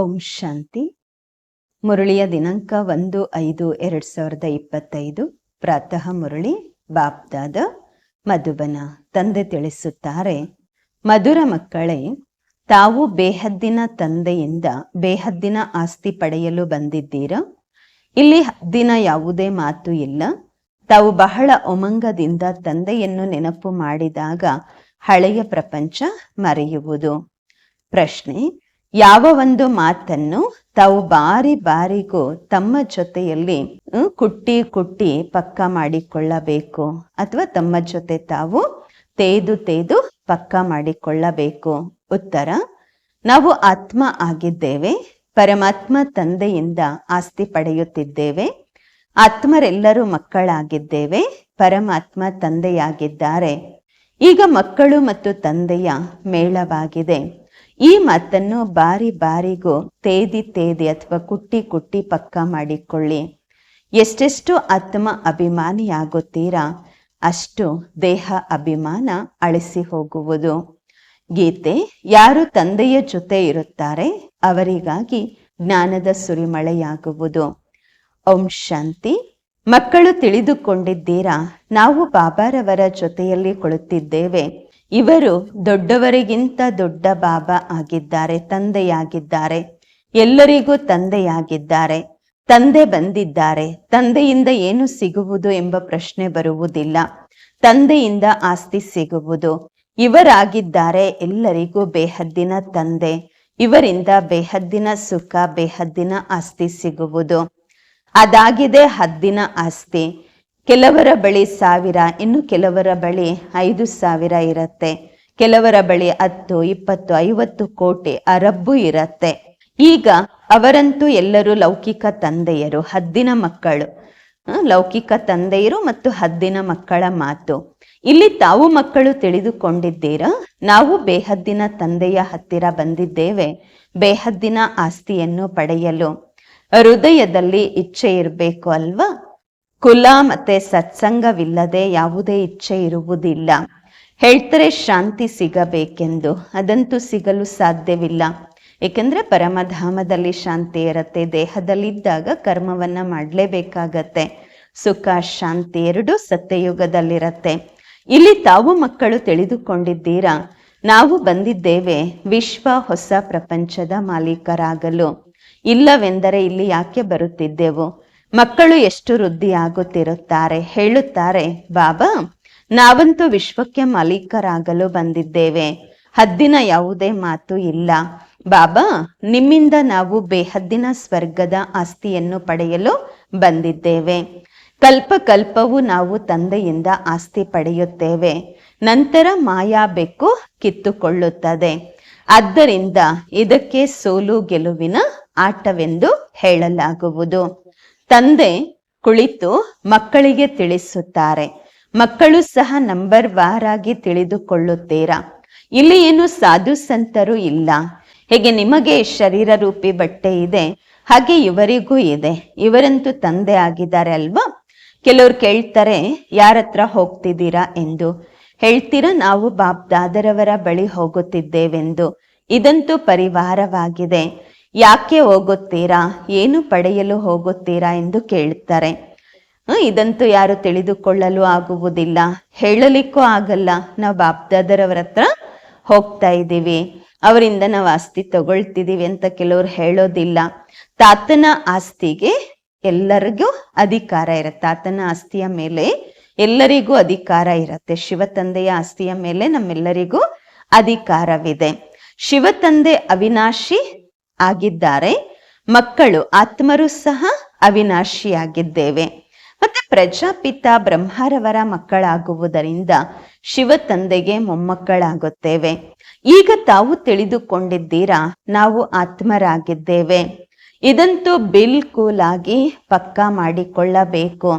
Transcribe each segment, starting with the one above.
ಓಂ ಶಾಂತಿ. ಮುರಳಿಯ ದಿನಾಂಕ ಒಂದು ಐದು ಎರಡು ಸಾವಿರದ ಇಪ್ಪತ್ತೈದು. ಪ್ರಾತಃ ಮುರಳಿ, ಬಾಪ್ದಾದ, ಮಧುಬನ, ತಂದೆ ತಿಳಿಸುತ್ತಾರೆ, ಮಧುರ ಮಕ್ಕಳೇ, ತಾವು ಬೇಹದ್ದಿನ ತಂದೆಯಿಂದ ಬೇಹದ್ದಿನ ಆಸ್ತಿ ಪಡೆಯಲು ಬಂದಿದ್ದೀರಾ? ಇಲ್ಲಿ ಹದ್ದಿನ ಯಾವುದೇ ಮಾತು ಇಲ್ಲ. ತಾವು ಬಹಳ ಉಮಂಗದಿಂದ ತಂದೆಯನ್ನು ನೆನಪು ಮಾಡಿದಾಗ ಹಳೆಯ ಪ್ರಪಂಚ ಮರೆಯುವುದು. ಪ್ರಶ್ನೆ ಯಾವ ಒಂದು ಮಾತನ್ನು ತಾವು ಬಾರಿ ಬಾರಿಗೂ ತಮ್ಮ ಜೊತೆಯಲ್ಲಿ ಕುಟ್ಟಿ ಕುಟ್ಟಿ ಪಕ್ಕ ಮಾಡಿಕೊಳ್ಳಬೇಕು. ಅಥವಾ ತಮ್ಮ ಜೊತೆ ತಾವು ತೇದು ತೇದು ಪಕ್ಕ ಮಾಡಿಕೊಳ್ಳಬೇಕು. ಉತ್ತರ, ನಾವು ಆತ್ಮ ಆಗಿದ್ದೇವೆ, ಪರಮಾತ್ಮ ತಂದೆಯಿಂದ ಆಸ್ತಿ ಪಡೆಯುತ್ತಿದ್ದೇವೆ, ಆತ್ಮರೆಲ್ಲರೂ ಮಕ್ಕಳಾಗಿದ್ದೇವೆ, ಪರಮಾತ್ಮ ತಂದೆಯಾಗಿದ್ದಾರೆ. ಈಗ ಮಕ್ಕಳು ಮತ್ತು ತಂದೆಯ ಮೇಳವಾಗಿದೆ. ಈ ಮಾತನ್ನು ಬಾರಿ ಬಾರಿಗೂ ತೇದಿ ತೇದಿ ಅಥವಾ ಕುಟ್ಟಿ ಕುಟ್ಟಿ ಪಕ್ಕ ಮಾಡಿಕೊಳ್ಳಿ. ಎಷ್ಟೆಷ್ಟು ಆತ್ಮ ಅಭಿಮಾನಿಯಾಗುತ್ತೀರಾ, ಅಷ್ಟು ದೇಹ ಅಭಿಮಾನ ಅಳಿಸಿ ಹೋಗುವುದು. ಗೀತೆ, ಯಾರು ತಂದೆಯ ಜೊತೆ ಇರುತ್ತಾರೆ, ಅವರಿಗಾಗಿ ಜ್ಞಾನದ ಸುರಿಮಳೆಯಾಗುವುದು. ಓಂ ಶಾಂತಿ. ಮಕ್ಕಳು ತಿಳಿದುಕೊಂಡಿದ್ದೀರಾ, ನಾವು ಬಾಬಾರವರ ಜೊತೆಯಲ್ಲಿ ಕುಳಿತಿದ್ದೇವೆ. ಇವರು ದೊಡ್ಡವರಿಗಿಂತ ದೊಡ್ಡ ಬಾಬಾ ಆಗಿದ್ದಾರೆ, ತಂದೆಯಾಗಿದ್ದಾರೆ. ಎಲ್ಲರಿಗೂ ತಂದೆಯಾಗಿದ್ದಾರೆ. ತಂದೆ ಬಂದಿದ್ದಾರೆ. ತಂದೆಯಿಂದ ಏನು ಸಿಗುವುದು ಎಂಬ ಪ್ರಶ್ನೆ ಬರುವುದಿಲ್ಲ. ತಂದೆಯಿಂದ ಆಸ್ತಿ ಸಿಗುವುದು. ಇವರಾಗಿದ್ದಾರೆ ಎಲ್ಲರಿಗೂ ಬೇಹದ್ದಿನ ತಂದೆ. ಇವರಿಂದ ಬೇಹದ್ದಿನ ಸುಖ, ಬೇಹದ್ದಿನ ಆಸ್ತಿ ಸಿಗುವುದು. ಅದಾಗಿದೆ ಹದ್ದಿನ ಆಸ್ತಿ. ಕೆಲವರ ಬಳಿ ಸಾವಿರ, ಇನ್ನು ಕೆಲವರ ಬಳಿ ಐದು ಸಾವಿರ ಇರತ್ತೆ. ಕೆಲವರ ಬಳಿ ಹತ್ತು, ಇಪ್ಪತ್ತು, ಐವತ್ತು ಕೋಟಿ ಅರಬ್ಬು ಇರತ್ತೆ. ಈಗ ಅವರಂತೂ ಎಲ್ಲರೂ ಲೌಕಿಕ ತಂದೆಯರು, ಹದ್ದಿನ ಮಕ್ಕಳು. ಲೌಕಿಕ ತಂದೆಯರು ಮತ್ತು ಹದ್ದಿನ ಮಕ್ಕಳ ಮಾತು. ಇಲ್ಲಿ ತಾವು ಮಕ್ಕಳು ತಿಳಿದುಕೊಂಡಿದ್ದೀರಾ? ನಾವು ಬೇಹದ್ದಿನ ತಂದೆಯ ಹತ್ತಿರ ಬಂದಿದ್ದೇವೆ. ಬೇಹದ್ದಿನ ಆಸ್ತಿಯನ್ನು ಪಡೆಯಲು. ಹೃದಯದಲ್ಲಿ ಇಚ್ಛೆ ಇರಬೇಕು ಅಲ್ವಾ? ಕುಲ ಮತ್ತೆ ಸತ್ಸಂಗವಿಲ್ಲದೆ ಯಾವುದೇ ಇಚ್ಛೆ ಇರುವುದಿಲ್ಲ. ಹೇಳ್ತಾರೆ ಶಾಂತಿ ಸಿಗಬೇಕೆಂದು. ಅದಂತೂ ಸಿಗಲು ಸಾಧ್ಯವಿಲ್ಲ. ಏಕೆಂದ್ರೆ ಪರಮಧಾಮದಲ್ಲಿ ಶಾಂತಿ ಇರುತ್ತೆ, ದೇಹದಲ್ಲಿದ್ದಾಗ ಕರ್ಮವನ್ನ ಮಾಡಲೇಬೇಕಾಗತ್ತೆ. ಸುಖ, ಶಾಂತಿ ಎರಡು ಸತ್ಯಯುಗದಲ್ಲಿರತ್ತೆ. ಇಲ್ಲಿ ತಾವು ಮಕ್ಕಳು ತಿಳಿದುಕೊಂಡಿದ್ದೀರಾ? ನಾವು ಬಂದಿದ್ದೇವೆ ವಿಶ್ವ ಹೊಸ ಪ್ರಪಂಚದ ಮಾಲೀಕರಾಗಲು. ಇಲ್ಲವೆಂದರೆ ಇಲ್ಲಿ ಯಾಕೆ ಬರುತ್ತಿದ್ದೆವು? ಮಕ್ಕಳು ಎಷ್ಟು ವೃದ್ಧಿಯಾಗುತ್ತಿರುತ್ತಾರೆ ಹೇಳುತ್ತಾರೆ, ಬಾಬಾ, ನಾವಂತೂ ವಿಶ್ವಕ್ಕೆ ಮಾಲೀಕರಾಗಲು ಬಂದಿದ್ದೇವೆ. ಹದ್ದಿನ ಯಾವುದೇ ಮಾತು ಇಲ್ಲ. ಬಾಬಾ, ನಿಮ್ಮಿಂದ ನಾವು ಬೇಹದ್ದಿನ ಸ್ವರ್ಗದ ಆಸ್ತಿಯನ್ನು ಪಡೆಯಲು ಬಂದಿದ್ದೇವೆ. ಕಲ್ಪ ಕಲ್ಪವು ನಾವು ತಂದೆಯಿಂದ ಆಸ್ತಿ ಪಡೆಯುತ್ತೇವೆ. ನಂತರ ಮಾಯಾ ಬೆಕ್ಕು ಕಿತ್ತುಕೊಳ್ಳುತ್ತದೆ. ಆದ್ದರಿಂದ ಇದಕ್ಕೆ ಸೋಲು ಗೆಲುವಿನ ಆಟವೆಂದು ಹೇಳಲಾಗುವುದು. ತಂದೆ ಕುಳಿತು ಮಕ್ಕಳಿಗೆ ತಿಳಿಸುತ್ತಾರೆ. ಮಕ್ಕಳು ಸಹ ನಂಬರ್ ವಾರಾಗಿ ತಿಳಿದುಕೊಳ್ಳುತ್ತೀರಾ? ಇಲ್ಲಿ ಏನು ಸಾಧು ಸಂತರು ಇಲ್ಲ. ಹೇಗೆ ನಿಮಗೆ ಶರೀರ ರೂಪಿ ಬಟ್ಟೆ ಇದೆ? ಹಾಗೆ ಇವರಿಗೂ ಇದೆ. ಇವರಂತೂ ತಂದೆ ಆಗಿದ್ದಾರೆ ಅಲ್ವಾ? ಕೆಲವ್ರು ಕೇಳ್ತಾರೆ, ಯಾರ ಹತ್ರ ಹೋಗ್ತಿದ್ದೀರಾ? ಎಂದು. ಹೇಳ್ತೀರಾ, ನಾವು ಬಾಬ್ ದಾದರವರ ಬಳಿ ಹೋಗುತ್ತಿದ್ದೇವೆಂದು. ಇದಂತೂ ಪರಿವಾರವಾಗಿದೆ. ಯಾಕೆ ಹೋಗುತ್ತೀರಾ? ಏನು ಪಡೆಯಲು ಹೋಗುತ್ತೀರಾ ಎಂದು ಕೇಳುತ್ತಾರೆ. ಇದಂತೂ ಯಾರು ತಿಳಿದುಕೊಳ್ಳಲು ಆಗುವುದಿಲ್ಲ. ಹೇಳಲಿಕ್ಕೂ ಆಗಲ್ಲ. ನಾವು ಬಾಪ್ದಾದರವರ ಹತ್ರ ಹೋಗ್ತಾ ಇದ್ದೀವಿ. ಅವರಿಂದ ನಾವು ಆಸ್ತಿ ತಗೊಳ್ತಿದ್ದೀವಿ ಅಂತ ಕೆಲವರು ಹೇಳೋದಿಲ್ಲ. ತಾತನ ಆಸ್ತಿಗೆ ಎಲ್ಲರಿಗೂ ಅಧಿಕಾರ ಇರುತ್ತೆ. ತಾತನ ಆಸ್ತಿಯ ಮೇಲೆ ಎಲ್ಲರಿಗೂ ಅಧಿಕಾರ ಇರುತ್ತೆ. ಶಿವತಂದೆಯ ಆಸ್ತಿಯ ಮೇಲೆ ನಮ್ಮೆಲ್ಲರಿಗೂ ಅಧಿಕಾರವಿದೆ. ಶಿವತಂದೆ ಅವಿನಾಶಿ ಆಗಿದ್ದಾರೆ. ಮಕ್ಕಳು ಆತ್ಮರು ಸಹ ಅವಿನಾಶಿಯಾಗಿದ್ದೇವೆ. ಮತ್ತೆ ಪ್ರಜಾಪಿತ ಬ್ರಹ್ಮರವರ ಮಕ್ಕಳಾಗುವುದರಿಂದ ಶಿವ ತಂದೆಗೆ ಮೊಮ್ಮಕ್ಕಳಾಗುತ್ತೇವೆ. ಈಗ ತಾವು ತಿಳಿದುಕೊಂಡಿದ್ದೀರಾ, ನಾವು ಆತ್ಮರಾಗಿದ್ದೇವೆ. ಇದಂತೂ ಬಿಲ್ಕುಲ್ ಆಗಿ ಪಕ್ಕಾ ಮಾಡಿಕೊಳ್ಳಬೇಕು.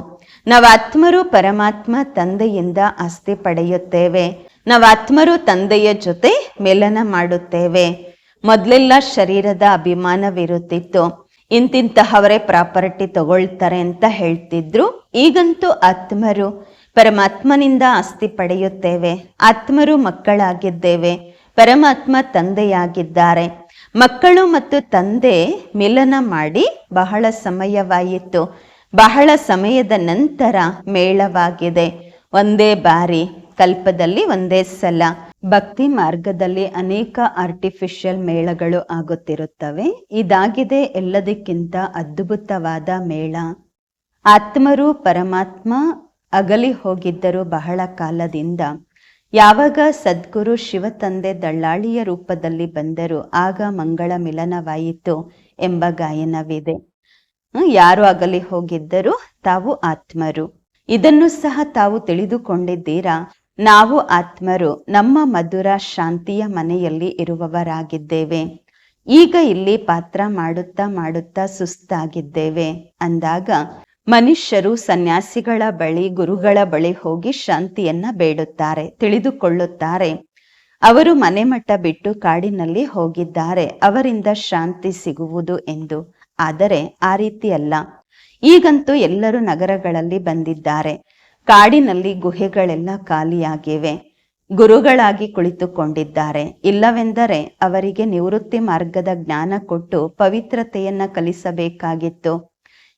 ನಾವು ಆತ್ಮರು ಪರಮಾತ್ಮ ತಂದೆಯಿಂದ ಆಸ್ತಿ ಪಡೆಯುತ್ತೇವೆ. ನಾವು ಆತ್ಮರು ತಂದೆಯ ಜೊತೆ ಮೇಲನ ಮಾಡುತ್ತೇವೆ. ಮೊದಲೆಲ್ಲ ಶರೀರದ ಅಭಿಮಾನವಿರುತ್ತಿತ್ತು. ಇಂತಿಂತಹವರೇ ಪ್ರಾಪರ್ಟಿ ತಗೊಳ್ತಾರೆ ಅಂತ ಹೇಳ್ತಿದ್ರು. ಈಗಂತೂ ಆತ್ಮರು ಪರಮಾತ್ಮನಿಂದ ಆಸ್ತಿ ಪಡೆಯುತ್ತೇವೆ. ಆತ್ಮರು ಮಕ್ಕಳಾಗಿದ್ದೇವೆ. ಪರಮಾತ್ಮ ತಂದೆಯಾಗಿದ್ದಾರೆ. ಮಕ್ಕಳು ಮತ್ತು ತಂದೆ ಮಿಲನ ಮಾಡಿ ಬಹಳ ಸಮಯವಾಯಿತು. ಬಹಳ ಸಮಯದ ನಂತರ ಮೇಳವಾಗಿದೆ. ಒಂದೇ ಬಾರಿ, ಕಲ್ಪದಲ್ಲಿ ಒಂದೇ ಸಲ. ಭಕ್ತಿ ಮಾರ್ಗದಲ್ಲಿ ಅನೇಕ ಆರ್ಟಿಫಿಷಿಯಲ್ ಮೇಳಗಳು ಆಗುತ್ತಿರುತ್ತವೆ. ಇದಾಗಿದೆ ಎಲ್ಲದಕ್ಕಿಂತ ಅದ್ಭುತವಾದ ಮೇಳ. ಆತ್ಮರು ಪರಮಾತ್ಮ ಅಗಲಿ ಹೋಗಿದ್ದರು ಬಹಳ ಕಾಲದಿಂದ. ಯಾವಾಗ ಸದ್ಗುರು ಶಿವತಂದೆ ದಳ್ಳಾಳಿಯ ರೂಪದಲ್ಲಿ ಬಂದರು, ಆಗ ಮಂಗಳ ಮಿಲನವಾಯಿತು ಎಂಬ ಗಾಯನವಿದೆ. ಯಾರು ಅಗಲಿ ಹೋಗಿದ್ದರು ತಾವು ಆತ್ಮರು. ಇದನ್ನು ಸಹ ತಾವು ತಿಳಿದುಕೊಂಡಿದ್ದೀರಾ? ನಾವು ಆತ್ಮರು, ನಮ್ಮ ಮಧುರ ಶಾಂತಿಯ ಮನೆಯಲ್ಲಿ ಇರುವವರಾಗಿದ್ದೇವೆ. ಈಗ ಇಲ್ಲಿ ಪಾತ್ರ ಮಾಡುತ್ತಾ ಮಾಡುತ್ತಾ ಸುಸ್ತಾಗಿದ್ದೇವೆ. ಅಂದಾಗ ಮನುಷ್ಯರು ಸನ್ಯಾಸಿಗಳ ಬಳಿ, ಗುರುಗಳ ಬಳಿ ಹೋಗಿ ಶಾಂತಿಯನ್ನ ಬೇಡುತ್ತಾರೆ, ತಿಳಿದುಕೊಳ್ಳುತ್ತಾರೆ. ಅವರು ಮನೆ ಮಠ ಬಿಟ್ಟು ಕಾಡಿನಲ್ಲಿ ಹೋಗಿದ್ದಾರೆ, ಅವರಿಂದ ಶಾಂತಿ ಸಿಗುವುದು ಎಂದು. ಆದರೆ ಆ ರೀತಿ ಅಲ್ಲ ಈಗಂತೂ ಎಲ್ಲರೂ ನಗರಗಳಲ್ಲಿ ಬಂದಿದ್ದಾರೆ. ಕಾಡಿನಲ್ಲಿ ಗುಹೆಗಳೆಲ್ಲ ಖಾಲಿಯಾಗಿವೆ. ಗುರುಗಳಾಗಿ ಕುಳಿತುಕೊಂಡಿದ್ದಾರೆ. ಇಲ್ಲವೆಂದರೆ ಅವರಿಗೆ ನಿವೃತ್ತಿ ಮಾರ್ಗದ ಜ್ಞಾನ ಕೊಟ್ಟು ಪವಿತ್ರತೆಯನ್ನ ಕಲಿಸಬೇಕಾಗಿತ್ತು.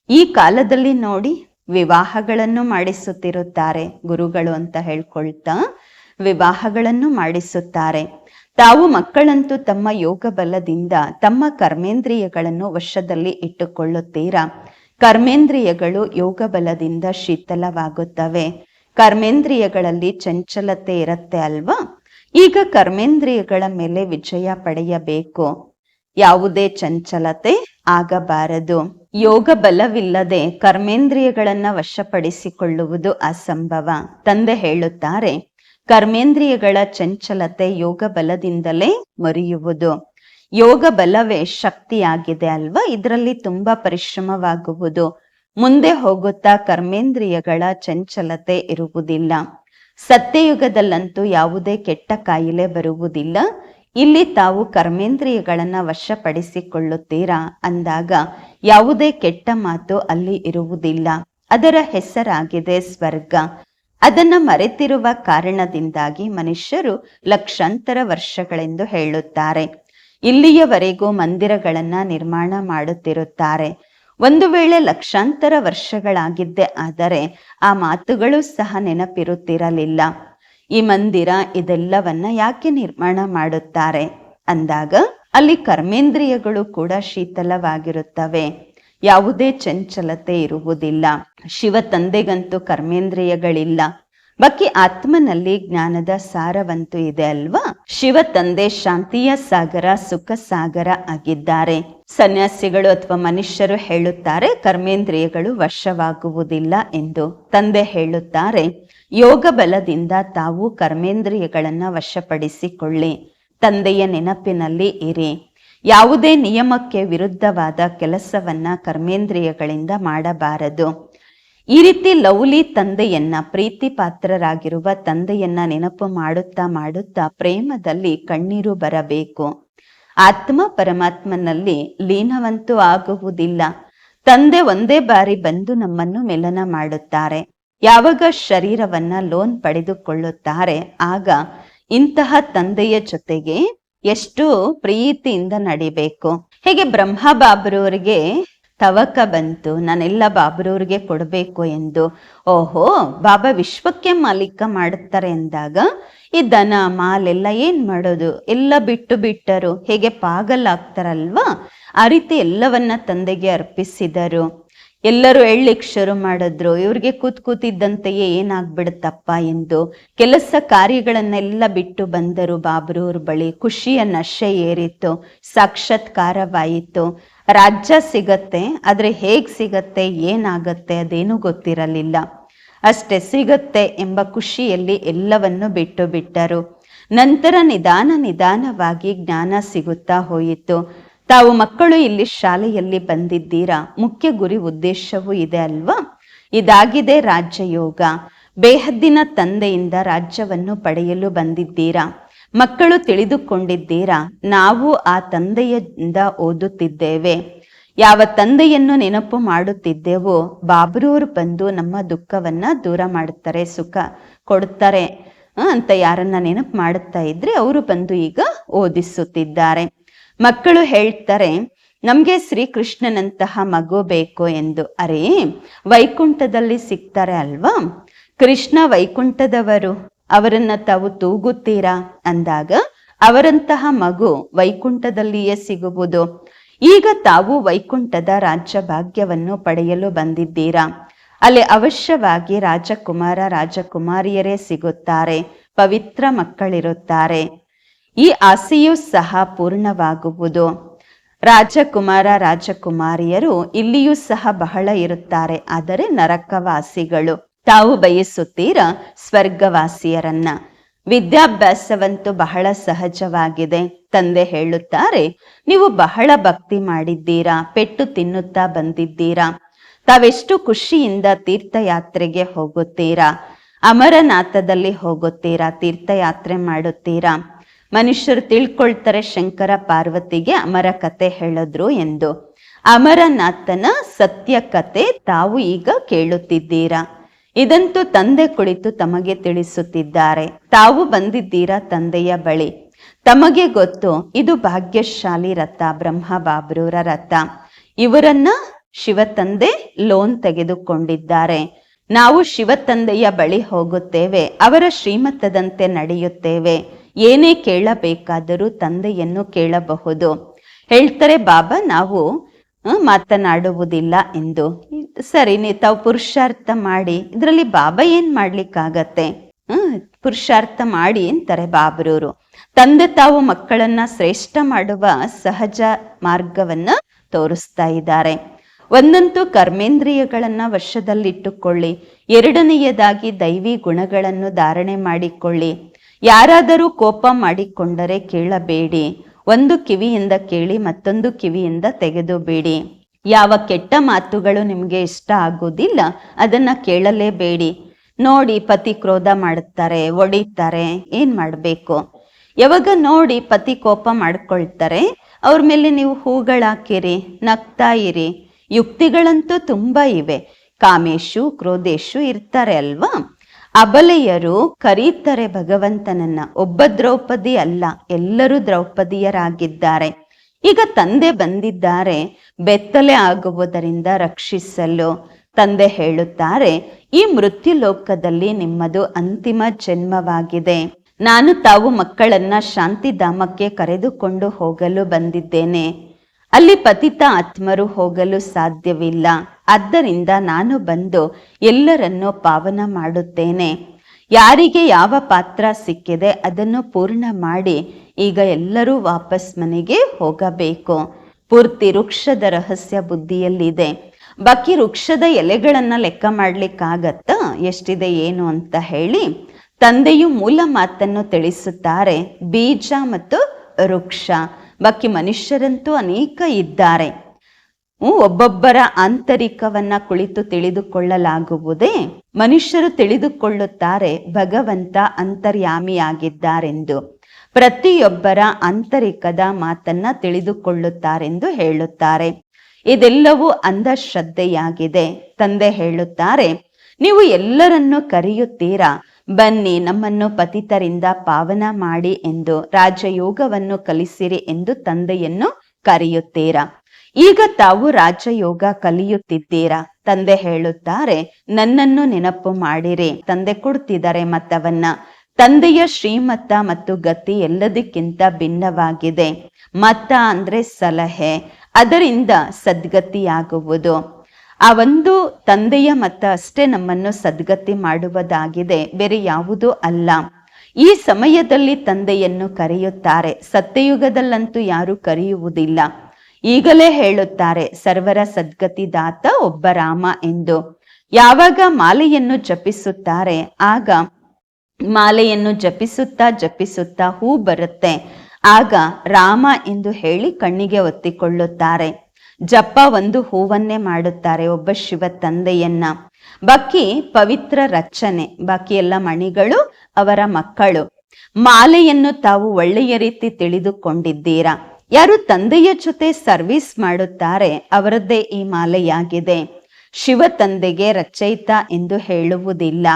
ಈ ಕಾಲದಲ್ಲಿ ನೋಡಿ ವಿವಾಹಗಳನ್ನು ಮಾಡಿಸುತ್ತಿರುತ್ತಾರೆ ಗುರುಗಳು ಅಂತ ಹೇಳ್ಕೊಳ್ತಾ ವಿವಾಹಗಳನ್ನು ಮಾಡಿಸುತ್ತಾರೆ. ತಾವು ಮಕ್ಕಳಂತೂ ತಮ್ಮ ಯೋಗ ಬಲದಿಂದ ತಮ್ಮ ಕರ್ಮೇಂದ್ರಿಯಗಳನ್ನು ವಶದಲ್ಲಿ ಇಟ್ಟುಕೊಳ್ಳುತ್ತೀರಾ? ಕರ್ಮೇಂದ್ರಿಯಗಳು ಯೋಗ ಬಲದಿಂದ ಶೀತಲವಾಗುತ್ತವೆ ಕರ್ಮೇಂದ್ರಿಯಗಳಲ್ಲಿ ಚಂಚಲತೆ ಇರುತ್ತೆ ಅಲ್ವಾ? ಈಗ ಕರ್ಮೇಂದ್ರಿಯಗಳ ಮೇಲೆ ವಿಜಯ ಪಡೆಯಬೇಕು. ಯಾವುದೇ ಚಂಚಲತೆ ಆಗಬಾರದು. ಯೋಗ ಬಲವಿಲ್ಲದೆ ಕರ್ಮೇಂದ್ರಿಯಗಳನ್ನ ವಶಪಡಿಸಿಕೊಳ್ಳುವುದು ಅಸಂಭವ. ತಂದೆ ಹೇಳುತ್ತಾರೆ, ಕರ್ಮೇಂದ್ರಿಯಗಳ ಚಂಚಲತೆ ಯೋಗ ಬಲದಿಂದಲೇ ಮರೆಯುವುದು. ಯೋಗ ಬಲವೇ ಶಕ್ತಿಯಾಗಿದೆ ಅಲ್ವಾ? ಇದರಲ್ಲಿ ತುಂಬಾ ಪರಿಶ್ರಮವಾಗುವುದು. ಮುಂದೆ ಹೋಗುತ್ತಾ ಕರ್ಮೇಂದ್ರಿಯಗಳ ಚಂಚಲತೆ ಇರುವುದಿಲ್ಲ. ಸತ್ಯಯುಗದಲ್ಲಂತೂ ಯಾವುದೇ ಕೆಟ್ಟ ಕಾಯಿಲೆ ಬರುವುದಿಲ್ಲ. ಇಲ್ಲಿ ತಾವು ಕರ್ಮೇಂದ್ರಿಯಗಳನ್ನ ವಶಪಡಿಸಿಕೊಳ್ಳುತ್ತೀರಾ? ಅಂದಾಗ ಯಾವುದೇ ಕೆಟ್ಟ ಮಾತು ಅಲ್ಲಿ ಇರುವುದಿಲ್ಲ. ಅದರ ಹೆಸರಾಗಿದೆ ಸ್ವರ್ಗ. ಅದನ್ನ ಮರೆತಿರುವ ಕಾರಣದಿಂದಾಗಿ ಮನುಷ್ಯರು ಲಕ್ಷಾಂತರ ವರ್ಷಗಳೆಂದು ಹೇಳುತ್ತಾರೆ. ಇಲ್ಲಿಯವರೆಗೂ ಮಂದಿರಗಳನ್ನ ನಿರ್ಮಾಣ ಮಾಡುತ್ತಿರುತ್ತಾರೆ. ಒಂದು ವೇಳೆ ಲಕ್ಷಾಂತರ ವರ್ಷಗಳಾಗಿದ್ದೆ ಆದರೆ ಆ ಮಾತುಗಳು ಸಹ ನೆನಪಿರುತ್ತಿರಲಿಲ್ಲ. ಈ ಮಂದಿರ ಇದೆಲ್ಲವನ್ನ ಯಾಕೆ ನಿರ್ಮಾಣ ಮಾಡುತ್ತಾರೆ? ಅಂದಾಗ ಅಲ್ಲಿ ಕರ್ಮೇಂದ್ರಿಯಗಳು ಕೂಡ ಶೀತಲವಾಗಿರುತ್ತವೆ. ಯಾವುದೇ ಚಂಚಲತೆ ಇರುವುದಿಲ್ಲ. ಶಿವ ತಂದೆಗಂತೂ ಕರ್ಮೇಂದ್ರಿಯಗಳಿಲ್ಲ. ಬಾಕಿ ಆತ್ಮನಲ್ಲಿ ಜ್ಞಾನದ ಸಾರವಂತೂ ಇದೆ ಅಲ್ವಾ? ಶಿವ ತಂದೆ ಶಾಂತಿಯ ಸಾಗರ, ಸುಖ ಸಾಗರ ಆಗಿದ್ದಾರೆ. ಸನ್ಯಾಸಿಗಳು ಅಥವಾ ಮನುಷ್ಯರು ಹೇಳುತ್ತಾರೆ, ಕರ್ಮೇಂದ್ರಿಯಗಳು ವಶವಾಗುವುದಿಲ್ಲ ಎಂದು ತಂದೆ ಹೇಳುತ್ತಾರೆ. ಯೋಗ ಬಲದಿಂದ ತಾವು ಕರ್ಮೇಂದ್ರಿಯಗಳನ್ನ ವಶಪಡಿಸಿಕೊಳ್ಳಿ. ತಂದೆಯ ನೆನಪಿನಲ್ಲಿ ಇರಿ. ಯಾವುದೇ ನಿಯಮಕ್ಕೆ ವಿರುದ್ಧವಾದ ಕೆಲಸವನ್ನ ಕರ್ಮೇಂದ್ರಿಯಗಳಿಂದ ಮಾಡಬಾರದು. ಈ ರೀತಿ ಲವ್ಲಿ ತಂದೆಯನ್ನ ಪ್ರೀತಿ ಪಾತ್ರರಾಗಿರುವ ತಂದೆಯನ್ನ ನೆನಪು ಮಾಡುತ್ತಾ ಮಾಡುತ್ತಾ ಪ್ರೇಮದಲ್ಲಿ ಕಣ್ಣೀರು ಬರಬೇಕು. ಆತ್ಮ ಪರಮಾತ್ಮನಲ್ಲಿ ಲೀನವಂತೂ ಆಗುವುದಿಲ್ಲ. ತಂದೆ ಒಂದೇ ಬಾರಿ ಬಂದು ನಮ್ಮನ್ನು ಮೆಲನ ಮಾಡುತ್ತಾರೆ. ಯಾವಾಗ ಶರೀರವನ್ನ ಲೋನ್ ಪಡೆದುಕೊಳ್ಳುತ್ತಾರೆ, ಆಗ ಇಂತಹ ತಂದೆಯ ಜೊತೆಗೆ ಎಷ್ಟು ಪ್ರೀತಿಯಿಂದ ನಡಿಬೇಕು. ಹೇಗೆ ಬ್ರಹ್ಮ ಬಾಬರವರಿಗೆ ತವಕ ಬಂತು, ನಾನೆಲ್ಲ ಬಾಬರವ್ರಿಗೆ ಕೊಡಬೇಕು ಎಂದು. ಓಹೋ, ಬಾಬಾ ವಿಶ್ವಕ್ಕೆ ಮಾಲೀಕ ಮಾಡುತ್ತಾರೆ ಎಂದಾಗ, ಈ ದನ, ಮಾಲೆಲ್ಲ ಏನ್ ಮಾಡೋದು? ಎಲ್ಲ ಬಿಟ್ಟು ಬಿಟ್ಟರು, ಹೇಗೆ ಪಾಗಲಾಗ್ತಾರಲ್ವಾ? ಆ ರೀತಿ ಎಲ್ಲವನ್ನ ತಂದೆಗೆ ಅರ್ಪಿಸಿದರು. ಎಲ್ಲರೂ ಎಳ್ಳಿಕ್ ಶುರು ಮಾಡಿದ್ರು. ಇವ್ರಿಗೆ ಕೂತ್ ಕೂತಿದ್ದಂತೆಯೇ ಏನಾಗ್ಬಿಡುತ್ತಪ್ಪ ಎಂದು. ಕೆಲಸ ಕಾರ್ಯಗಳನ್ನೆಲ್ಲ ಬಿಟ್ಟು ಬಂದರು ಬಾಬ್ರೂರ್ ಬಳಿ. ಖುಷಿಯ ನಶೆ ಏರಿತ್ತು ಸಾಕ್ಷಾತ್ಕಾರವಾಯಿತು. ರಾಜ್ಯ ಸಿಗತ್ತೆ, ಆದ್ರೆ ಹೇಗ್ ಸಿಗತ್ತೆ, ಏನಾಗತ್ತೆ ಅದೇನು ಗೊತ್ತಿರಲಿಲ್ಲ. ಅಷ್ಟೇ ಸಿಗತ್ತೆ ಎಂಬ ಖುಷಿಯಲ್ಲಿ ಎಲ್ಲವನ್ನು ಬಿಟ್ಟು ಬಿಟ್ಟರು. ನಂತರ ನಿಧಾನ ನಿಧಾನವಾಗಿ ಜ್ಞಾನ ಸಿಗುತ್ತಾ ಹೋಯಿತು. ತಾವು ಮಕ್ಕಳು ಇಲ್ಲಿ ಶಾಲೆಯಲ್ಲಿ ಬಂದಿದ್ದೀರಾ? ಮುಖ್ಯ ಗುರಿ ಉದ್ದೇಶವೂ ಇದೆ ಅಲ್ವಾ? ಇದಾಗಿದೆ ರಾಜ್ಯ ಯೋಗ ಬೇಹದ್ದಿನ ತಂದೆಯಿಂದ ರಾಜ್ಯವನ್ನು ಪಡೆಯಲು ಬಂದಿದ್ದೀರಾ? ಮಕ್ಕಳು ತಿಳಿದುಕೊಂಡಿದ್ದೀರಾ? ನಾವು ಆ ತಂದೆಯಿಂದ ಓದುತ್ತಿದ್ದೇವೆ. ಯಾವ ತಂದೆಯನ್ನು ನೆನಪು ಮಾಡುತ್ತಿದ್ದೆವೋ, ಬಾಬ್ರೂರ್ ಬಂದು ನಮ್ಮ ದುಃಖವನ್ನ ದೂರ ಮಾಡುತ್ತಾರೆ, ಸುಖ ಕೊಡುತ್ತಾರೆ ಅಂತ ಯಾರನ್ನ ನೆನಪು ಮಾಡುತ್ತಾ ಇದ್ರೆ ಅವರು ಬಂದು ಈಗ ಓದಿಸುತ್ತಿದ್ದಾರೆ. ಮಕ್ಕಳು ಹೇಳ್ತಾರೆ, ನಮ್ಗೆ ಶ್ರೀಕೃಷ್ಣನಂತಹ ಮಗು ಬೇಕು ಎಂದು. ಅರೇ, ವೈಕುಂಠದಲ್ಲಿ ಸಿಗ್ತಾರೆ ಅಲ್ವಾ? ಕೃಷ್ಣ ವೈಕುಂಠದವರು. ಅವರನ್ನ ತಾವು ತೂಗುತ್ತೀರಾ? ಅಂದಾಗ, ಅವರಂತಹ ಮಗು ವೈಕುಂಠದಲ್ಲಿಯೇ ಸಿಗುವುದು. ಈಗ ತಾವು ವೈಕುಂಠದ ರಾಜ್ಯ ಭಾಗ್ಯವನ್ನು ಪಡೆಯಲು ಬಂದಿದ್ದೀರಾ? ಅಲ್ಲಿ ಅವಶ್ಯವಾಗಿ ರಾಜಕುಮಾರ, ರಾಜಕುಮಾರಿಯರೇ ಸಿಗುತ್ತಾರೆ, ಪವಿತ್ರ ಮಕ್ಕಳಿರುತ್ತಾರೆ. ಈ ಆಸೆಯೂ ಸಹ ಪೂರ್ಣವಾಗುವುದು. ರಾಜಕುಮಾರ, ರಾಜಕುಮಾರಿಯರು ಇಲ್ಲಿಯೂ ಸಹ ಬಹಳ ಇರುತ್ತಾರೆ, ಆದರೆ ನರಕವಾಸಿಗಳು. ತಾವು ಬಯಸುತ್ತೀರಾ ಸ್ವರ್ಗವಾಸಿಯರನ್ನ? ವಿದ್ಯಾಭ್ಯಾಸವಂತೂ ಬಹಳ ಸಹಜವಾಗಿದೆ. ತಂದೆ ಹೇಳುತ್ತಾರೆ, ನೀವು ಬಹಳ ಭಕ್ತಿ ಮಾಡಿದ್ದೀರಾ, ಪೆಟ್ಟು ತಿನ್ನುತ್ತಾ ಬಂದಿದ್ದೀರಾ, ತಾವೆಷ್ಟು ಖುಷಿಯಿಂದ ತೀರ್ಥಯಾತ್ರೆಗೆ ಹೋಗುತ್ತೀರಾ, ಅಮರನಾಥದಲ್ಲಿ ಹೋಗುತ್ತೀರಾ, ತೀರ್ಥಯಾತ್ರೆ ಮಾಡುತ್ತೀರಾ? ಮನುಷ್ಯರು ತಿಳ್ಕೊಳ್ತಾರೆ, ಶಂಕರ ಪಾರ್ವತಿಗೆ ಅಮರ ಕತೆ ಹೇಳಿದ್ರು ಎಂದು. ಅಮರನಾಥನ ಸತ್ಯ ಕತೆ ತಾವು ಈಗ ಕೇಳುತ್ತಿದ್ದೀರಾ? ಇದಂತೂ ತಂದೆ ಕುಳಿತು ತಮಗೆ ತಿಳಿಸುತ್ತಿದ್ದಾರೆ. ತಾವು ಬಂದಿದ್ದೀರಾ ತಂದೆಯ ಬಳಿ? ತಮಗೆ ಗೊತ್ತು, ಇದು ಭಾಗ್ಯಶಾಲಿ ರಥ ಬ್ರಹ್ಮ ಬಾಬ್ರೂರ ರಥ. ಇವರನ್ನ ಶಿವತಂದೆ ಲೋನ್ ತೆಗೆದುಕೊಂಡಿದ್ದಾರೆ. ನಾವು ಶಿವ ತಂದೆಯ ಬಳಿ ಹೋಗುತ್ತೇವೆ, ಅವರ ಶ್ರೀಮತದಂತೆ ನಡೆಯುತ್ತೇವೆ. ಏನೇ ಕೇಳಬೇಕಾದರೂ ತಂದೆಯನ್ನು ಕೇಳಬಹುದು. ಹೇಳ್ತಾರೆ, ಬಾಬಾ, ನಾವು ಮಾತನಾಡುವುದಿಲ್ಲ ಎಂದು. ಸರಿ, ನೀ ತಾವು ಪುರುಷಾರ್ಥ ಮಾಡಿ, ಇದರಲ್ಲಿ ಬಾಬಾ ಏನ್ ಮಾಡ್ಲಿಕ್ಕಾಗತ್ತೆ? ಹ್ಮ್, ಪುರುಷಾರ್ಥ ಮಾಡಿ ಅಂತಾರೆ ಬಾಬ್ರೂರು. ತಂದೆ ತಾವು ಮಕ್ಕಳನ್ನ ಶ್ರೇಷ್ಠ ಮಾಡುವ ಸಹಜ ಮಾರ್ಗವನ್ನ ತೋರಿಸ್ತಾ ಇದ್ದಾರೆ. ಒಂದಂತೂ ಕರ್ಮೇಂದ್ರಿಯಗಳನ್ನ ವಶದಲ್ಲಿಟ್ಟುಕೊಳ್ಳಿ. ಎರಡನೆಯದಾಗಿ ದೈವಿ ಗುಣಗಳನ್ನು ಧಾರಣೆ ಮಾಡಿಕೊಳ್ಳಿ. ಯಾರಾದರೂ ಕೋಪ ಮಾಡಿಕೊಂಡರೆ ಕೇಳಬೇಡಿ. ಒಂದು ಕಿವಿಯಿಂದ ಕೇಳಿ ಮತ್ತೊಂದು ಕಿವಿಯಿಂದ ತೆಗೆದು ಬಿಡಿ ಯಾವ ಕೆಟ್ಟ ಮಾತುಗಳು ನಿಮಗೆ ಇಷ್ಟ ಆಗುವುದಿಲ್ಲ, ಅದನ್ನ ಕೇಳಲೇಬೇಡಿ. ನೋಡಿ ಪತಿ ಕ್ರೋಧ ಮಾಡುತ್ತಾರೆ, ಒಡಿತಾರೆ, ಏನ್ ಮಾಡಬೇಕು? ಯಾವಾಗ ನೋಡಿ ಪತಿ ಕೋಪ ಮಾಡ್ಕೊಳ್ತಾರೆ, ಅವ್ರ ಮೇಲೆ ನೀವು ಹೂಗಳಾಕಿರಿ ನಗ್ತಾ ಇರಿ ಯುಕ್ತಿಗಳಂತೂ ತುಂಬಾ ಇವೆ. ಕಾಮೇಶು, ಕ್ರೋಧೇಶು ಇರ್ತಾರೆ ಅಲ್ವಾ? ಅಬಲೆಯರು ಕರೀತಾರೆ ಭಗವಂತನನ್ನ. ಒಬ್ಬ ದ್ರೌಪದಿ ಅಲ್ಲ, ಎಲ್ಲರೂ ದ್ರೌಪದಿಯರಾಗಿದ್ದಾರೆ. ಈಗ ತಂದೆ ಬಂದಿದ್ದಾರೆ, ಬೆತ್ತಲೆ ಆಗುವುದರಿಂದ ರಕ್ಷಿಸಲು. ತಂದೆ ಹೇಳುತ್ತಾರೆ, ಈ ಮೃತ್ಯು ಲೋಕದಲ್ಲಿ ನಿಮ್ಮದು ಅಂತಿಮ ಜನ್ಮವಾಗಿದೆ. ನಾನು ತಾವು ಮಕ್ಕಳನ್ನ ಶಾಂತಿಧಾಮಕ್ಕೆ ಕರೆದುಕೊಂಡು ಹೋಗಲು ಬಂದಿದ್ದೇನೆ. ಅಲ್ಲಿ ಪತಿತ ಆತ್ಮರು ಹೋಗಲು ಸಾಧ್ಯವಿಲ್ಲ. ಆದ್ದರಿಂದ ನಾನು ಬಂದು ಎಲ್ಲರನ್ನೂ ಪಾವನ ಮಾಡುತ್ತೇನೆ. ಯಾರಿಗೆ ಯಾವ ಪಾತ್ರ ಸಿಕ್ಕಿದೆ ಅದನ್ನು ಪೂರ್ಣ ಮಾಡಿ ಈಗ ಎಲ್ಲರೂ ವಾಪಸ್ ಮನೆಗೆ ಹೋಗಬೇಕು. ಪೂರ್ತಿ ವೃಕ್ಷದ ರಹಸ್ಯ ಬುದ್ಧಿಯಲ್ಲಿದೆ. ಬಾಕಿ ವೃಕ್ಷದ ಎಲೆಗಳನ್ನ ಲೆಕ್ಕ ಮಾಡ್ಲಿಕ್ಕಾಗತ್ತಾ? ಎಷ್ಟಿದೆ ಏನು ಅಂತ ಹೇಳಿ ತಂದೆಯು ಮೂಲ ಮಾತನ್ನು ತಿಳಿಸುತ್ತಾರೆ. ಬೀಜ ಮತ್ತು ವೃಕ್ಷ. ಬಾಕಿ ಮನುಷ್ಯರಂತೂ ಅನೇಕ ಇದ್ದಾರೆ. ಒಬ್ಬೊಬ್ಬರ ಆಂತರಿಕವನ್ನ ಕುಳಿತು ತಿಳಿದುಕೊಳ್ಳಲಾಗುವುದೇ, ಮನುಷ್ಯರು ತಿಳಿದುಕೊಳ್ಳುತ್ತಾರೆ ಭಗವಂತ ಅಂತರ್ಯಾಮಿಯಾಗಿದ್ದಾರೆಂದು. ಪ್ರತಿಯೊಬ್ಬರ ಆಂತರಿಕದ ಮಾತನ್ನ ತಿಳಿದುಕೊಳ್ಳುತ್ತಾರೆಂದು ಹೇಳುತ್ತಾರೆ. ಇದೆಲ್ಲವೂ ಅಂಧಶ್ರದ್ಧೆಯಾಗಿದೆ. ತಂದೆ ಹೇಳುತ್ತಾರೆ, ನೀವು ಎಲ್ಲರನ್ನು ಕರೆಯುತ್ತೀರಾ? ಬನ್ನಿ, ನಮ್ಮನ್ನು ಪತಿತರಿಂದ ಪಾವನ ಮಾಡಿ ಎಂದು ರಾಜಯೋಗವನ್ನು ಕಲಿಸಿರಿ ಎಂದು ತಂದೆಯನ್ನು ಕರೆಯುತ್ತೀರಾ? ಈಗ ತಾವು ರಾಜಯೋಗ ಕಲಿಯುತ್ತಿದ್ದೀರಾ? ತಂದೆ ಹೇಳುತ್ತಾರೆ, ನನ್ನನ್ನು ನೆನಪು ಮಾಡಿರಿ. ತಂದೆ ಕೊಡ್ತಿದ್ದಾರೆ ಮತವನ್ನ. ತಂದೆಯ ಶ್ರೀಮತ ಮತ್ತು ಗತಿ ಎಲ್ಲದಕ್ಕಿಂತ ಭಿನ್ನವಾಗಿದೆ. ಮತ ಅಂದ್ರೆ ಸಲಹೆ. ಅದರಿಂದ ಸದ್ಗತಿಯಾಗುವುದು. ಆ ಒಂದು ತಂದೆಯ ಮತ ಅಷ್ಟೇ ನಮ್ಮನ್ನು ಸದ್ಗತಿ ಮಾಡುವುದಾಗಿದೆ, ಬೇರೆ ಯಾವುದೂ ಅಲ್ಲ. ಈ ಸಮಯದಲ್ಲಿ ತಂದೆಯನ್ನು ಕರೆಯುತ್ತಾರೆ, ಸತ್ಯಯುಗದಲ್ಲಂತೂ ಯಾರು ಕರೆಯುವುದಿಲ್ಲ. ಈಗಲೇ ಹೇಳುತ್ತಾರೆ, ಸರ್ವರ ಸದ್ಗತಿದಾತ ಒಬ್ಬ ರಾಮ ಎಂದು. ಯಾವಾಗ ಮಾಲೆಯನ್ನು ಜಪಿಸುತ್ತಾರೆ, ಆಗ ಮಾಲೆಯನ್ನು ಜಪಿಸುತ್ತಾ ಜಪಿಸುತ್ತಾ ಹೂ ಬರುತ್ತೆ. ಆಗ ರಾಮ ಎಂದು ಹೇಳಿ ಕಣ್ಣಿಗೆ ಒತ್ತಿಕೊಳ್ಳುತ್ತಾರೆ. ಜಪ ಒಂದು ಹೂವನ್ನೇ ಮಾಡುತ್ತಾರೆ ಒಬ್ಬ ಶಿವ ತಂದೆಯನ್ನ. ಬಾಕಿ ಪವಿತ್ರ ರಚನೆ ಬಾಕಿ ಎಲ್ಲ ಮಣಿಗಳು ಅವರ ಮಕ್ಕಳು. ಮಾಲೆಯನ್ನು ತಾವು ಒಳ್ಳೆಯ ರೀತಿ ತಿಳಿದುಕೊಂಡಿದ್ದೀರಾ? ಯಾರು ತಂದೆಯ ಜೊತೆ ಸರ್ವಿಸ್ ಮಾಡುತ್ತಾರೆ, ಅವರದ್ದೇ ಈ ಮಾಲೆಯಾಗಿದೆ. ಶಿವ ತಂದೆಗೆ ರಚಯಿತ ಎಂದು ಹೇಳುವುದಿಲ್ಲ.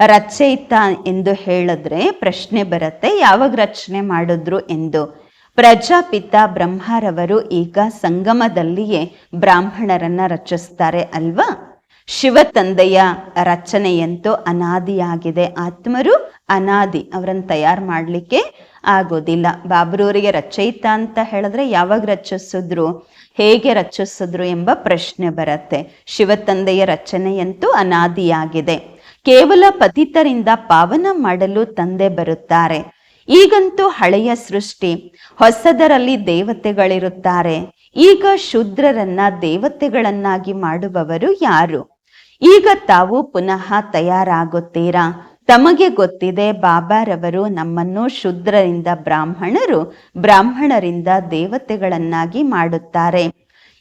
ರಚಯಿತ ಎಂದು ಹೇಳಿದ್ರೆ ಪ್ರಶ್ನೆ ಬರುತ್ತೆ, ಯಾವಾಗ ರಚನೆ ಮಾಡಿದ್ರು ಎಂದು. ಪ್ರಜಾಪಿತ ಬ್ರಹ್ಮರವರು ಈಗ ಸಂಗಮದಲ್ಲಿಯೇ ಬ್ರಾಹ್ಮಣರನ್ನ ರಚಿಸ್ತಾರೆ ಅಲ್ವಾ? ಶಿವ ತಂದೆಯ ರಚನೆಯಂತೂ ಅನಾದಿಯಾಗಿದೆ. ಆತ್ಮರು ಅನಾದಿ, ಅವರನ್ನು ತಯಾರು ಮಾಡಲಿಕ್ಕೆ ಆಗೋದಿಲ್ಲ. ಬಾಬ್ರೂರಿಗೆ ರಚಯಿತ ಅಂತ ಹೇಳಿದ್ರೆ ಯಾವಾಗ ರಚಿಸಿದ್ರು, ಹೇಗೆ ರಚಿಸಿದ್ರು ಎಂಬ ಪ್ರಶ್ನೆ ಬರುತ್ತೆ. ಶಿವ ತಂದೆಯ ರಚನೆಯಂತೂ ಅನಾದಿಯಾಗಿದೆ. ಕೇವಲ ಪತಿತರಿಂದ ಪಾವನ ಮಾಡಲು ತಂದೆ ಬರುತ್ತಾರೆ. ಈಗಂತೂ ಹಳೆಯ ಸೃಷ್ಟಿ, ಹೊಸದರಲ್ಲಿ ದೇವತೆಗಳಿರುತ್ತಾರೆ. ಈಗ ಶೂದ್ರರನ್ನ ದೇವತೆಗಳನ್ನಾಗಿ ಮಾಡುವವರು ಯಾರು? ಈಗ ತಾವು ಪುನಃ ತಯಾರಾಗುತ್ತೀರಾ? ತಮಗೆ ಗೊತ್ತಿದೆ ಬಾಬಾರವರು ನಮ್ಮನ್ನು ಶುದ್ರರಿಂದ ಬ್ರಾಹ್ಮಣರು, ಬ್ರಾಹ್ಮಣರಿಂದ ದೇವತೆಗಳನ್ನಾಗಿ ಮಾಡುತ್ತಾರೆ.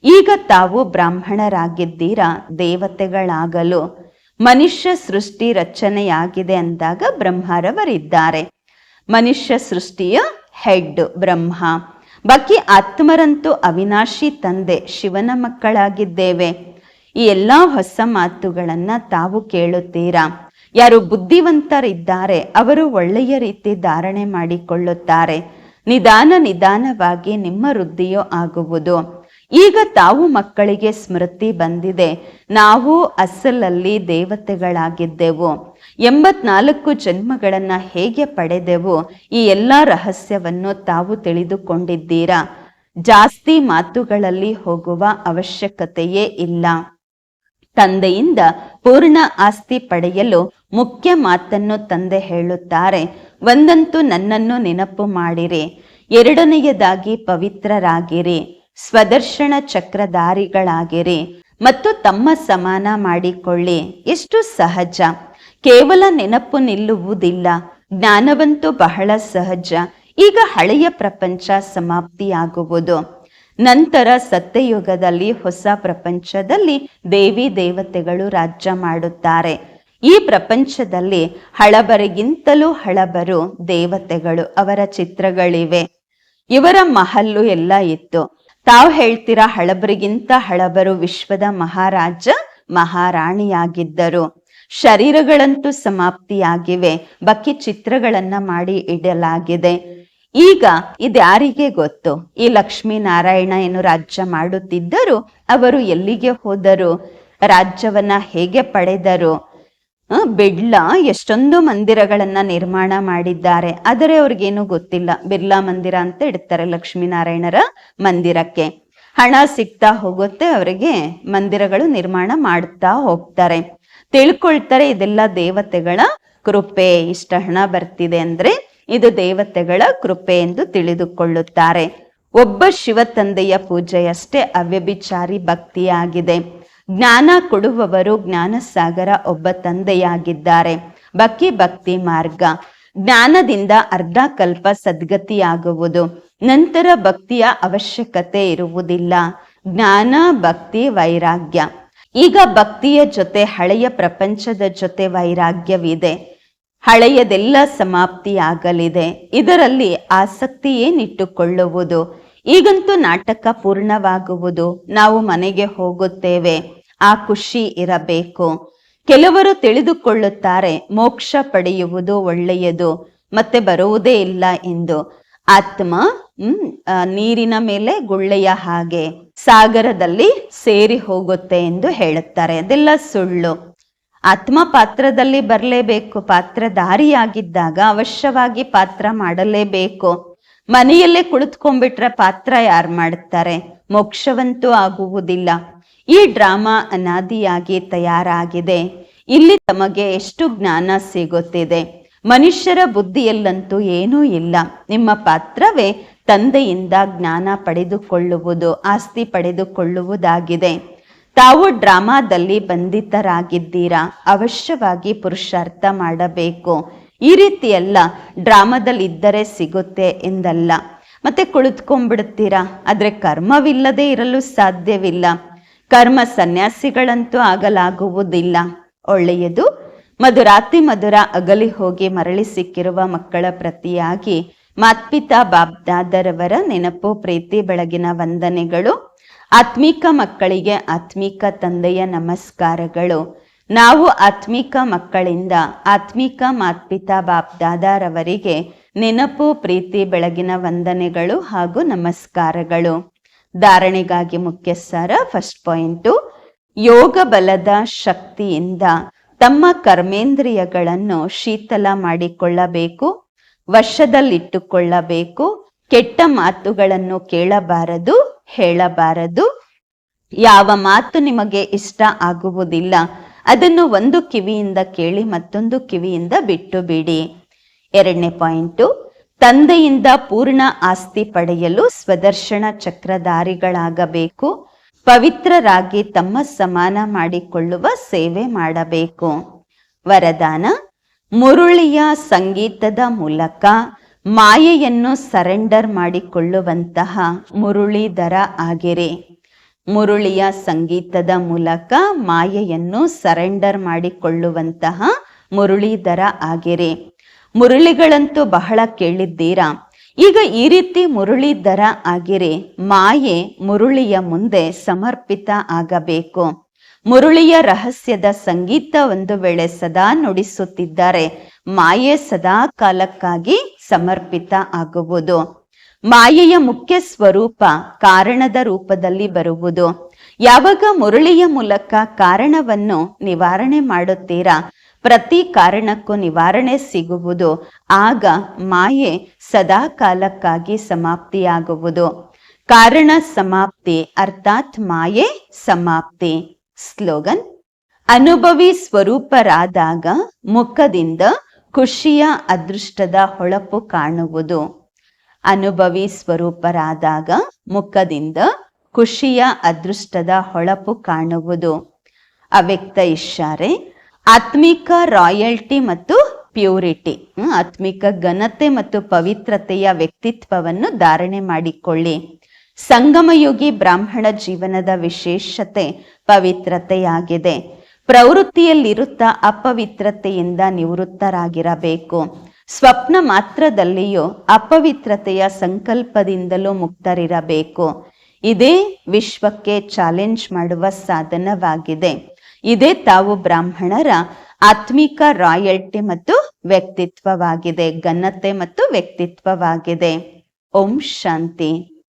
ಈಗ ತಾವು ಬ್ರಾಹ್ಮಣರಾಗಿದ್ದೀರಾ? ದೇವತೆಗಳಾಗಲು. ಮನುಷ್ಯ ಸೃಷ್ಟಿ ರಚನೆಯಾಗಿದೆ ಅಂದಾಗ ಬ್ರಹ್ಮರವರಿದ್ದಾರೆ. ಮನುಷ್ಯ ಸೃಷ್ಟಿಯ ಹೆಡ್ ಬ್ರಹ್ಮ. ಬಾಕಿ ಆತ್ಮರಂತೂ ಅವಿನಾಶಿ ತಂದೆ ಶಿವನ ಮಕ್ಕಳಾಗಿದ್ದೇವೆ. ಈ ಎಲ್ಲ ಹೊಸ ಮಾತುಗಳನ್ನ ತಾವು ಕೇಳುತ್ತೀರಾ? ಯಾರು ಬುದ್ಧಿವಂತರಿದ್ದಾರೆ, ಅವರು ಒಳ್ಳೆಯ ರೀತಿ ಧಾರಣೆ ಮಾಡಿಕೊಳ್ಳುತ್ತಾರೆ. ನಿಧಾನ ನಿಧಾನವಾಗಿ ನಿಮ್ಮ ವೃದ್ಧಿಯೋ ಆಗುವುದು. ಈಗ ತಾವು ಮಕ್ಕಳಿಗೆ ಸ್ಮೃತಿ ಬಂದಿದೆ. ನಾವು ಅಸಲಲ್ಲಿ ದೇವತೆಗಳಾಗಿದ್ದೆವು. ಎಂಬತ್ನಾಲ್ಕು ಜನ್ಮಗಳನ್ನು ಹೇಗೆ ಪಡೆದೆವು? ಈ ಎಲ್ಲ ರಹಸ್ಯವನ್ನು ತಾವು ತಿಳಿದುಕೊಂಡಿದ್ದೀರಾ? ಜಾಸ್ತಿ ಮಾತುಗಳಲ್ಲಿ ಹೋಗುವ ಅವಶ್ಯಕತೆಯೇ ಇಲ್ಲ. ತಂದೆಯಿಂದ ಪೂರ್ಣ ಆಸ್ತಿ ಪಡೆಯಲು ಮುಖ್ಯ ಮಾತನ್ನು ತಂದೆ ಹೇಳುತ್ತಾರೆ, ಒಂದಂತೂ ನನ್ನನ್ನು ನೆನಪು ಮಾಡಿರಿ, ಎರಡನೆಯದಾಗಿ ಪವಿತ್ರರಾಗಿರಿ, ಸ್ವದರ್ಶನ ಚಕ್ರಧಾರಿಗಳಾಗಿರಿ ಮತ್ತು ತಮ್ಮ ಸಮಾನ ಮಾಡಿಕೊಳ್ಳಿ. ಎಷ್ಟು ಸಹಜ! ಕೇವಲ ನೆನಪು ನಿಲ್ಲುವುದಿಲ್ಲ. ಜ್ಞಾನವಂತೂ ಬಹಳ ಸಹಜ. ಈಗ ಹಳೆಯ ಪ್ರಪಂಚ ಸಮಾಪ್ತಿಯಾಗುವುದು. ನಂತರ ಸತ್ಯಯುಗದಲ್ಲಿ ಹೊಸ ಪ್ರಪಂಚದಲ್ಲಿ ದೇವಿ ದೇವತೆಗಳು ರಾಜ್ಯ ಮಾಡುತ್ತಾರೆ. ಈ ಪ್ರಪಂಚದಲ್ಲಿ ಹಳಬರಿಗಿಂತಲೂ ಹಳಬರು ದೇವತೆಗಳು ಅವರ ಚಿತ್ರಗಳಿವೆ. ಇವರ ಮಹಲ್ಲು ಎಲ್ಲ ಇತ್ತು. ತಾವು ಹೇಳ್ತೀರಾ ಹಳಬರಿಗಿಂತ ಹಳಬರು ವಿಶ್ವದ ಮಹಾರಾಜ, ಮಹಾರಾಣಿಯಾಗಿದ್ದರು. ಶರೀರಗಳಂತೂ ಸಮಾಪ್ತಿಯಾಗಿವೆ. ಬಕ್ಕಿ ಚಿತ್ರಗಳನ್ನ ಮಾಡಿ ಇಡಲಾಗಿದೆ. ಈಗ ಇದ್ಯಾರಿಗೆ ಗೊತ್ತು? ಈ ಲಕ್ಷ್ಮೀನಾರಾಯಣ ಏನು ರಾಜ್ಯ ಮಾಡುತ್ತಿದ್ದರು? ಅವರು ಎಲ್ಲಿಗೆ ಹೋದರು? ರಾಜ್ಯವನ್ನ ಹೇಗೆ ಪಡೆದರು? ಬಿರ್ಲಾ ಎಷ್ಟೊಂದು ಮಂದಿರಗಳನ್ನ ನಿರ್ಮಾಣ ಮಾಡಿದ್ದಾರೆ. ಆದರೆ ಅವ್ರಿಗೇನು ಗೊತ್ತಿಲ್ಲ. ಬಿರ್ಲಾ ಮಂದಿರ ಅಂತ ಇಡ್ತಾರೆ ಲಕ್ಷ್ಮೀನಾರಾಯಣರ ಮಂದಿರಕ್ಕೆ. ಹಣ ಸಿಗ್ತಾ ಹೋಗುತ್ತೆ, ಅವರಿಗೆ ಮಂದಿರಗಳು ನಿರ್ಮಾಣ ಮಾಡ್ತಾ ಹೋಗ್ತಾರೆ. ತಿಳ್ಕೊಳ್ತಾರೆ ಇದೆಲ್ಲ ದೇವತೆಗಳ ಕೃಪೆ. ಇಷ್ಟ ಹಣ ಬರ್ತಿದೆ ಅಂದ್ರೆ ಇದು ದೇವತೆಗಳ ಕೃಪೆ ಎಂದು ತಿಳಿದುಕೊಳ್ಳುತ್ತಾರೆ. ಒಬ್ಬ ಶಿವ ತಂದೆಯ ಪೂಜೆಯಷ್ಟೇ ಅವ್ಯಭಿಚಾರಿ ಭಕ್ತಿಯಾಗಿದೆ. ಜ್ಞಾನ ಕೊಡುವವರು ಜ್ಞಾನಸಾಗರ ಒಬ್ಬ ತಂದೆಯಾಗಿದ್ದಾರೆ. ಬಕ್ಕಿ ಭಕ್ತಿ ಮಾರ್ಗ. ಜ್ಞಾನದಿಂದ ಅರ್ಧ ಕಲ್ಪ ಸದ್ಗತಿಯಾಗುವುದು. ನಂತರ ಭಕ್ತಿಯ ಅವಶ್ಯಕತೆ ಇರುವುದಿಲ್ಲ. ಜ್ಞಾನ ಭಕ್ತಿ ವೈರಾಗ್ಯ. ಈಗ ಭಕ್ತಿಯ ಜೊತೆ ಹಳೆಯ ಪ್ರಪಂಚದ ಜೊತೆ ವೈರಾಗ್ಯವಿದೆ. ಹಳೆಯದೆಲ್ಲ ಸಮಾಪ್ತಿಯಾಗಲಿದೆ. ಇದರಲ್ಲಿ ಆಸಕ್ತಿ ಏನಿಟ್ಟುಕೊಳ್ಳುವುದು? ಈಗಂತೂ ನಾಟಕ ಪೂರ್ಣವಾಗುವುದು? ನಾವು ಮನೆಗೆ ಹೋಗುತ್ತೇವೆ. ಆ ಖುಷಿ ಇರಬೇಕು. ಕೆಲವರು ತಿಳಿದುಕೊಳ್ಳುತ್ತಾರೆ, ಮೋಕ್ಷ ಪಡೆಯುವುದು ಒಳ್ಳೆಯದು, ಮತ್ತೆ ಬರುವುದೇ ಇಲ್ಲ ಎಂದು. ಆತ್ಮ ನೀರಿನ ಮೇಲೆ ಗುಳ್ಳೆಯ ಹಾಗೆ. ಸಾಗರದಲ್ಲಿ ಸೇರಿ ಹೋಗುತ್ತೆ ಎಂದು ಹೇಳುತ್ತಾರೆ. ಅದೆಲ್ಲ ಸುಳ್ಳು. ಆತ್ಮ ಪಾತ್ರದಲ್ಲಿ ಬರಲೇಬೇಕು. ಪಾತ್ರಧಾರಿಯಾಗಿದ್ದಾಗ ಅವಶ್ಯವಾಗಿ ಪಾತ್ರ ಮಾಡಲೇಬೇಕು. ಮನೆಯಲ್ಲೇ ಕುಳಿತುಕೊಂಡ್ಬಿಟ್ರೆ ಪಾತ್ರ ಯಾರು ಮಾಡುತ್ತಾರೆ ಮೋಕ್ಷವಂತೂ ಆಗುವುದಿಲ್ಲ. ಈ ಡ್ರಾಮಾ ಅನಾದಿಯಾಗಿ ತಯಾರಾಗಿದೆ. ಇಲ್ಲಿ ತಮಗೆ ಎಷ್ಟು ಜ್ಞಾನ ಸಿಗುತ್ತಿದೆ? ಮನುಷ್ಯರ ಬುದ್ಧಿಯಲ್ಲಂತೂ ಏನೂ ಇಲ್ಲ. ನಿಮ್ಮ ಪಾತ್ರವೇ ತಂದೆಯಿಂದ ಜ್ಞಾನ ಪಡೆದುಕೊಳ್ಳುವುದು, ಆಸ್ತಿ ಪಡೆದುಕೊಳ್ಳುವುದಾಗಿದೆ. ತಾವು ಡ್ರಾಮಾದಲ್ಲಿ ಬಂಧಿತರಾಗಿದ್ದೀರಾ? ಅವಶ್ಯವಾಗಿ ಪುರುಷಾರ್ಥ ಮಾಡಬೇಕು. ಈ ರೀತಿಯೆಲ್ಲ ಡ್ರಾಮಾದಲ್ಲಿ ಇದ್ದರೆ ಸಿಗುತ್ತೆ ಎಂದಲ್ಲ. ಮತ್ತೆ ಕುಳಿತುಕೊಂಡ್ಬಿಡ್ತೀರಾ? ಆದರೆ ಕರ್ಮವಿಲ್ಲದೆ ಇರಲು ಸಾಧ್ಯವಿಲ್ಲ. ಕರ್ಮ ಸನ್ಯಾಸಿಗಳಂತೂ ಆಗಲಾಗುವುದಿಲ್ಲ. ಒಳ್ಳೆಯದು. ಮಧುರಾತಿ ಮಧುರ ಅಗಲಿ ಹೋಗಿ ಮರಳಿ ಸಿಕ್ಕಿರುವ ಮಕ್ಕಳ ಪ್ರತಿಯಾಗಿ ಮಾತ್ಪಿತಾ ಬಾಬ್ದಾದರವರ ನೆನಪು, ಪ್ರೀತಿ, ಬೆಳಗಿನ ವಂದನೆಗಳು. ಆತ್ಮಿಕ ಮಕ್ಕಳಿಗೆ ಆತ್ಮಿಕ ತಂದೆಯ ನಮಸ್ಕಾರಗಳು. ನಾವು ಆತ್ಮಿಕ ಮಕ್ಕಳಿಂದ ಆತ್ಮಿಕ ಮಾತ್ಪಿತಾ ಬಾಬ್ದಾದಾರವರಿಗೆ ನೆನಪು, ಪ್ರೀತಿ, ಬೆಳಗಿನ ವಂದನೆಗಳು ಹಾಗೂ ನಮಸ್ಕಾರಗಳು. ಧಾರಣೆಗಾಗಿ ಮುಖ್ಯ ಸಾರ ಫಸ್ಟ್ ಪಾಯಿಂಟು, ಯೋಗ ಬಲದ ಶಕ್ತಿಯಿಂದ ತಮ್ಮ ಕರ್ಮೇಂದ್ರಿಯಗಳನ್ನು ಶೀತಲ ಮಾಡಿಕೊಳ್ಳಬೇಕು. ವಶದಲ್ಲಿಟ್ಟುಕೊಳ್ಳಬೇಕು. ಕೆಟ್ಟ ಮಾತುಗಳನ್ನು ಕೇಳಬಾರದು, ಹೇಳಬಾರದು. ಯಾವ ಮಾತು ನಿಮಗೆ ಇಷ್ಟ ಆಗುವುದಿಲ್ಲ, ಅದನ್ನು ಒಂದು ಕಿವಿಯಿಂದ ಕೇಳಿ ಮತ್ತೊಂದು ಕಿವಿಯಿಂದ ಬಿಟ್ಟು ಬಿಡಿ ಎರಡನೇ ಪಾಯಿಂಟು, ತಂದೆಯಿಂದ ಪೂರ್ಣ ಆಸ್ತಿ ಪಡೆಯಲು ಸ್ವದರ್ಶನ ಚಕ್ರಧಾರಿಗಳಾಗಬೇಕು. ಪವಿತ್ರರಾಗಿ ತಮ್ಮ ಸಮಾನ ಮಾಡಿಕೊಳ್ಳುವ ಸೇವೆ ಮಾಡಬೇಕು. ವರದಾನ ಮುರುಳಿಯ ಸಂಗೀತದ ಮೂಲಕ ಮಾಯೆಯನ್ನು ಸರೆಂಡರ್ ಮಾಡಿಕೊಳ್ಳುವಂತಹ ಮುರುಳಿದರ ಆಗಿರಿ. ಮುರುಳಿಯ ಸಂಗೀತದ ಮೂಲಕ ಮಾಯೆಯನ್ನು ಸರೆಂಡರ್ ಮಾಡಿಕೊಳ್ಳುವಂತಹ ಮುರುಳಿದರ ಆಗಿರಿ. ಮುರುಳಿಗಳಂತೂ ಬಹಳ ಕೇಳಿದ್ದೀರಾ? ಈಗ ಈ ರೀತಿ ಮುರುಳಿದರ ಆಗಿರಿ. ಮಾಯೆ ಮುರುಳಿಯ ಮುಂದೆ ಸಮರ್ಪಿತ ಆಗಬೇಕು. ಮುರುಳಿಯ ರಹಸ್ಯದ ಸಂಗೀತ ಒಂದು ವೇಳೆ ಸದಾ ನುಡಿಸುತ್ತಿದ್ದಾರೆ. ಮಾಯೆ ಸದಾ ಕಾಲಕ್ಕಾಗಿ ಸಮರ್ಪಿತ ಆಗುವುದು. ಮಾಯೆಯ ಮುಖ್ಯ ಸ್ವರೂಪ ಕಾರಣದ ರೂಪದಲ್ಲಿ ಬರುವುದು. ಯಾವಾಗ ಮುರುಳಿಯ ಮೂಲಕ ಕಾರಣವನ್ನು ನಿವಾರಣೆ ಮಾಡುತ್ತೀರಾ? ಪ್ರತಿ ಕಾರಣಕ್ಕೂ ನಿವಾರಣೆ ಸಿಗುವುದು. ಆಗ ಮಾಯೆ ಸದಾ ಕಾಲಕ್ಕಾಗಿ ಸಮಾಪ್ತಿಯಾಗುವುದು. ಕಾರಣ ಸಮಾಪ್ತಿ ಅರ್ಥಾತ್ ಮಾಯೆ ಸಮಾಪ್ತಿ. ಸ್ಲೋಗನ್ ಅನುಭವಿ ಸ್ವರೂಪರಾದಾಗ ಮುಖದಿಂದ ಖುಷಿಯ ಅದೃಷ್ಟದ ಹೊಳಪು ಕಾಣುವುದು. ಅನುಭವಿ ಸ್ವರೂಪರಾದಾಗ ಮುಖದಿಂದ ಖುಷಿಯ ಅದೃಷ್ಟದ ಹೊಳಪು ಕಾಣುವುದು. ಅವ್ಯಕ್ತ ಇಶಾರೆ ಆತ್ಮಿಕ ರಾಯಲ್ಟಿ ಮತ್ತು ಪ್ಯೂರಿಟಿ ಆತ್ಮಿಕ ಘನತೆ ಮತ್ತು ಪವಿತ್ರತೆಯ ವ್ಯಕ್ತಿತ್ವವನ್ನು ಧಾರಣೆ ಮಾಡಿಕೊಳ್ಳಿ. ಸಂಗಮಯುಗಿ ಬ್ರಾಹ್ಮಣ ಜೀವನದ ವಿಶೇಷತೆ ಪವಿತ್ರತೆಯಾಗಿದೆ. ಪ್ರವೃತ್ತಿಯಲ್ಲಿರುತ್ತಾ ಅಪವಿತ್ರತೆಯಿಂದ ನಿವೃತ್ತರಾಗಿರಬೇಕು. ಸ್ವಪ್ನ ಮಾತ್ರದಲ್ಲಿಯೂ ಅಪವಿತ್ರತೆಯ ಸಂಕಲ್ಪದಿಂದಲೂ ಮುಕ್ತರಿರಬೇಕು. ಇದೇ ವಿಶ್ವಕ್ಕೆ ಚಾಲೆಂಜ್ ಮಾಡುವ ಸಾಧನವಾಗಿದೆ. ಇದೇ ತಾವು ಬ್ರಾಹ್ಮಣರ ಆತ್ಮಿಕ ರಾಯಲ್ಟಿ ಮತ್ತು ವ್ಯಕ್ತಿತ್ವವಾಗಿದೆ, ಘನತೆ ಮತ್ತು ವ್ಯಕ್ತಿತ್ವವಾಗಿದೆ. ಓಂ ಶಾಂತಿ.